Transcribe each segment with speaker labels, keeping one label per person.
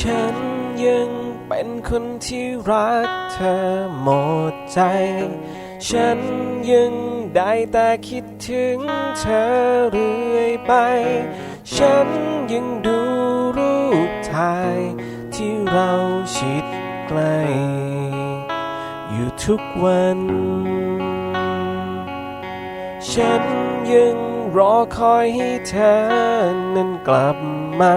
Speaker 1: ฉันยังเป็นคนที่รักเธอหมดใจ ฉันยังได้แต่คิดถึงเธอเรื่อยไป ฉันยังดูรูปถ่ายที่เราชิดใกล้อยู่ทุกวัน ฉันยังรอคอยให้เธอนั้นกลับมา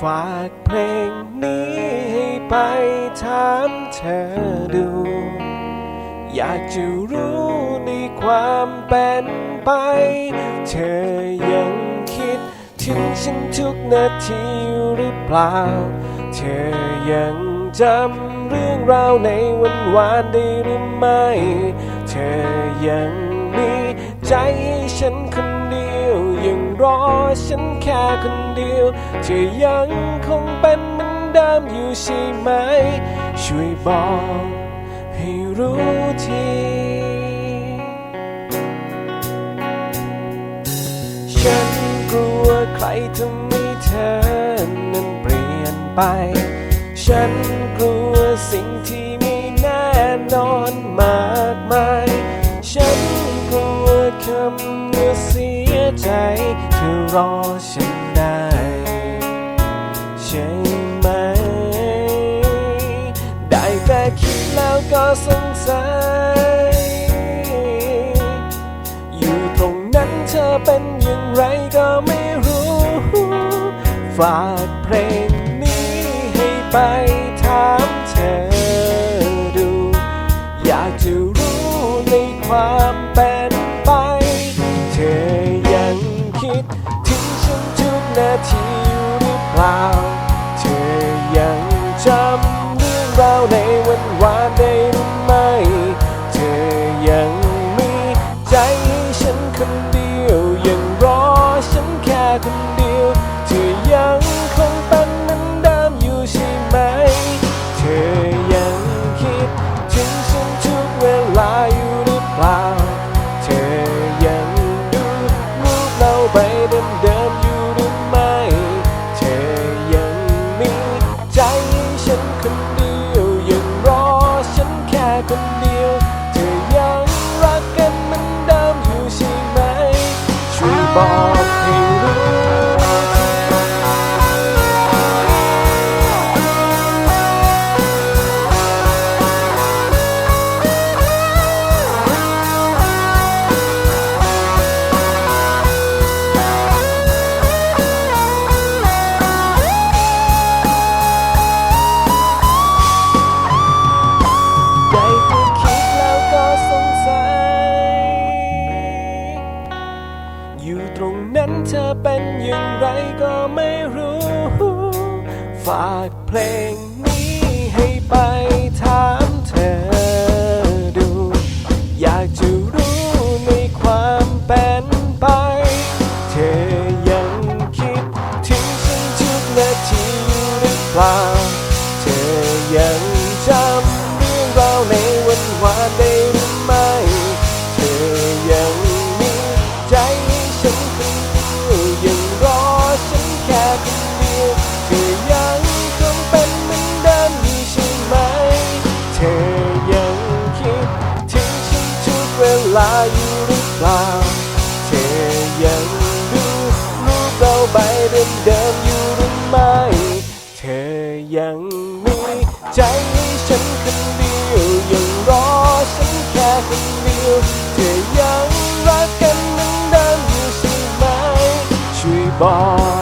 Speaker 1: ฝากเพลงนี้ให้ไปถามเธอดู อยากจะรู้ในความเป็นไป เธอยังคิดถึงฉันทุกนาทีหรือเปล่า เธอยังจำเรื่องราวในวันวานได้หรือไม่ เธอยังมีใจให้ฉันคน รอฉันแค่คนเดียวเธอยังคงเป็นเหมือนเดิมอยู่ใช่ไหม ช่วยบอกให้รู้ทีฉันกลัวใครทำให้เธอนั้นเปลี่ยนไป ฉันกลัวสิ่งที่ไม่แน่นอนมากมาย ฉันกลัวคำว่าเสียใจ อรอฉันได้ใช่ไหม ได้แต่คิดแล้วก็สงสัย อยู่ตรงนั้นเธอเป็นอย่างไรก็ไม่รู้ ฝากเพลงนี้ให้ไปถามเธอดู อยากจะรู้ในความเป็นไป ทุกนาทีอยู่หรือเปล่า ช่ เธอเป็นอย่างไรก็ไม่รู้ ฝากเพลงนี้ให้ไปถามเธอดู อยากจะรู้ในความเป็นไป เธอยังคิดถึงฉันทุกนาทีหรือเปล่า เธอยังจำเรื่องราวใน ก็ยังคงเป็นเหมือนเดิมใช่ไหม เธอยังคิดถึงฉันทุกเวลาอยู่หรือเปล่า เธอยังดูรูปเราใบเดิมอยู่หรือไม่ เธอยังมีใจให้ฉันคนเดียวยังรอฉันแค่คนเดียว เธอยังรักกันเหมือนเดิมใช่ไหม ช่วยบอก